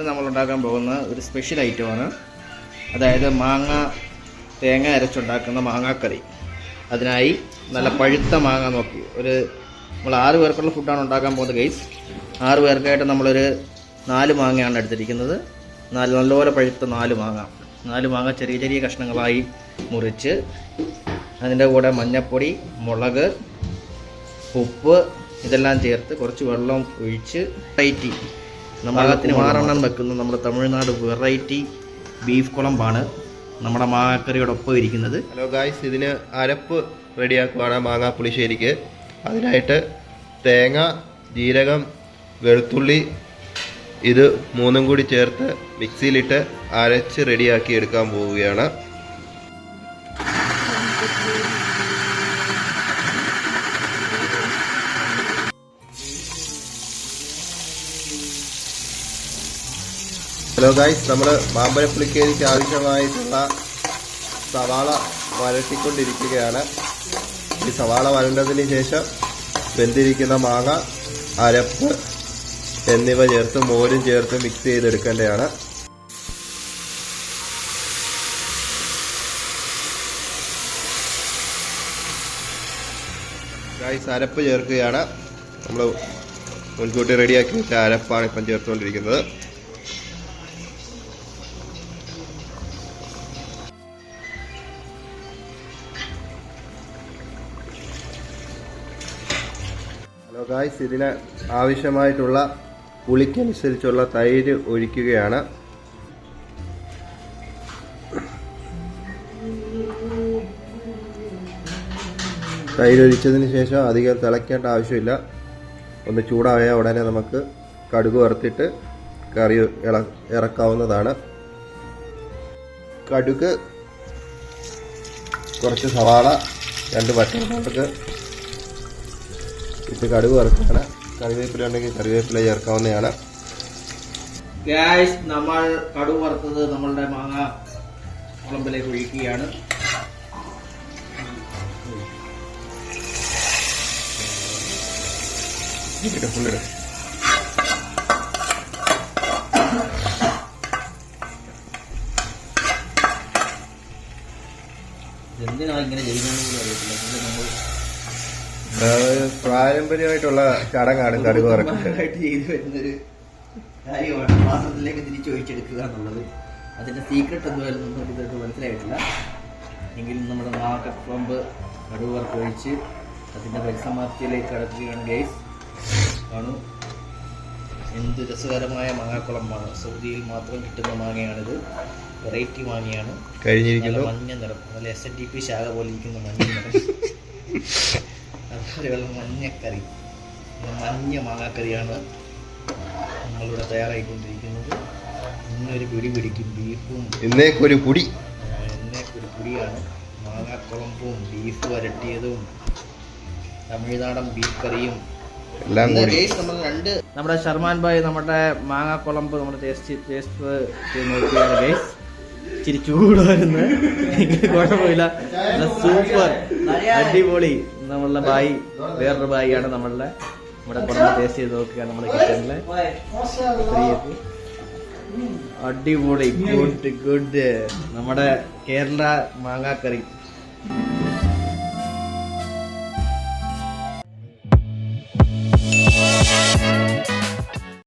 ഉണ്ടാക്കാൻ പോകുന്ന ഒരു സ്പെഷ്യൽ ഐറ്റമാണ് അതായത് മാങ്ങ തേങ്ങ അരച്ചുണ്ടാക്കുന്ന മാങ്ങാക്കറി. അതിനായി നല്ല പഴുത്ത മാങ്ങ നോക്കി. ഒരു നമ്മൾ ആറ് പേർക്കുള്ള ഫുഡാണ് ഉണ്ടാക്കാൻ പോകുന്നത് ഗൈസ് ആറ് പേർക്കായിട്ട് നമ്മളൊരു നാല് മാങ്ങയാണ് എടുത്തിരിക്കുന്നത്. നാല് നല്ലപോലെ പഴുത്ത നാല് മാങ്ങ. നാല് മാങ്ങ ചെറിയ ചെറിയ കഷ്ണങ്ങളായി മുറിച്ച് അതിന്റെ കൂടെ മഞ്ഞൾപ്പൊടി മുളക് ഉപ്പ് ഇതെല്ലാം ചേർത്ത് കുറച്ച് വെള്ളം ഒഴിച്ച് വെറൈറ്റി പാകത്തിന് ആറെണ്ണം വെക്കുന്ന. നമ്മുടെ തമിഴ്നാട് വെറൈറ്റി ബീഫ് കുളമ്പാണ്. നമ്മുടെ മാങ്ങാക്കറിയോടൊപ്പം ഇരിക്കുന്നത്. ഹലോ ഗായ്സ് ഇതിന് അരപ്പ് റെഡിയാക്കുവാണ് മാങ്ങാ പുളിശ്ശേരിക്ക് അതിനായിട്ട് തേങ്ങ ജീരകം വെളുത്തുള്ളി ഇത് മൂന്നും കൂടി ചേർത്ത് മിക്സിയിലിട്ട് അരച്ച് റെഡിയാക്കി എടുക്കാൻ പോവുകയാണ്. ഹലോ ഗായ്സ് നമ്മൾ മാമ്പഴപ്പുളിക്കേരിക്ക് ആവശ്യമായിട്ടുള്ള സവാള വരട്ടിക്കൊണ്ടിരിക്കുകയാണ്. ഈ സവാള വരണ്ടതിന് ശേഷം വെന്തിരിക്കുന്ന മാങ്ങ അരപ്പ് എന്നിവ ചേർത്ത് മോരും ചേർത്ത് മിക്സ് ചെയ്തെടുക്കേണ്ടതാണ്. ഗായ്സ് അരപ്പ് ചേർക്കുകയാണ്. നമ്മൾ മുൻകൂട്ടി റെഡിയാക്കി വെച്ച അരപ്പാണ് ഇപ്പം ചേർത്തുകൊണ്ടിരിക്കുന്നത്. ഹലോ ഗായ്സ് ഇതിന് ആവശ്യമായിട്ടുള്ള പുളിക്കനുസരിച്ചുള്ള തൈര് ഒഴിക്കുകയാണ്. തൈര് ഒഴിച്ചതിന് ശേഷം അധികം തിളയ്ക്കേണ്ട ആവശ്യമില്ല. ഒന്ന് ചൂടായ ഉടനെ നമുക്ക് കടുക് വറുത്തിട്ട് കറി ഇള ഇറക്കാവുന്നതാണ്. കടുക് കുറച്ച് സവാള രണ്ട് പച്ചമുളക് ഇട്ട് കടുക് വറുക്കാണ് കറിവേപ്പില ഉണ്ടെങ്കിൽ കറിവേപ്പില ചേർക്കാവുന്നതാണ്. ഗ്യാസ് നമ്മൾ കടുവ് വറുത്തത് നമ്മളുടെ മാങ്ങ കുളമ്പിലേക്ക് ഒഴിക്കുകയാണ്. എന്തിനാ ഇങ്ങനെ ചെയ്യുന്നതെന്ന് പോലും അറിയത്തില്ല. നമ്മൾ പാരമ്പര്യമായിട്ടുള്ള ചടങ്ങാണ് കടുക് ചെയ്തു വരുന്നൊരു കാര്യമാണ്. പാത്രത്തിലേക്ക് തിരിച്ചു ഒഴിച്ചെടുക്കുക എന്നുള്ളത്. അതിന്റെ സീക്രട്ട് എന്തുവായിരുന്നു നമുക്ക് ഇതായിട്ട് മനസ്സിലായിട്ടില്ല. എങ്കിലും നമ്മുടെ നാക്കപ്പമ്പ് കടുവ് വറുത്ത് ഒഴിച്ച് അതിന്റെ പരിസമാപ്തിയിലേക്ക് കടക്കുകയാണ് ഗൈസ് കാണൂ. എന്ത് രസകരമായ മാങ്ങാക്കുളമ്പാണ് സൗദിയിൽ മാത്രം കിട്ടുന്ന മാങ്ങയാണിത്. വെറൈറ്റി മാങ്ങയാണ്. കഴിഞ്ഞിരിക്കുന്നു. മഞ്ഞ നിറം. നല്ല എസ് എൻ ഡി പി ശാഖ പോലെ ഇരിക്കുന്ന മഞ്ഞ നിറം. അതുപോലെയുള്ള മഞ്ഞക്കറി. മഞ്ഞ മാങ്ങാക്കറിയാണ് നമ്മളിവിടെ തയ്യാറായിക്കൊണ്ടിരിക്കുന്നത്. ഇന്നൊരു പിടി പിടിക്കും ബീഫും. ഇന്നേക്കൊരു കുടി. ഇന്നേക്കൊരു പുടിയാണ് മാങ്ങാക്കുളമ്പും ബീഫ് വരട്ടിയതും തമിഴ്നാടൻ ബീഫ് കറിയും. എല്ലാം കൂടി. നമ്മൾ രണ്ട് നമ്മുടെ ശർമാൻ ഭായ് നമ്മുടെ മാങ്ങാക്കുളമ്പ് നമ്മുടെ ടേസ്റ്റ് ടേസ്റ്റ് ചെയ്ത് നോക്കിയാണ് ഗൈസ് ഇച്ചിരി ചൂടായിരുന്നു. കുഴപ്പമില്ല. സൂപ്പർ അടിപൊളി. നമ്മളുടെ ബായി വേറൊരു ബായിയാണ് നമ്മളുടെ. നമ്മുടെ കുടുംബം ടേസ്റ്റ് ചെയ്ത് നോക്കുക നമ്മുടെ കിച്ചണിൽ. അടിപൊളി ഗുഡ് ഗുഡ് നമ്മുടെ കേരള മാങ്ങാക്കറി. Thank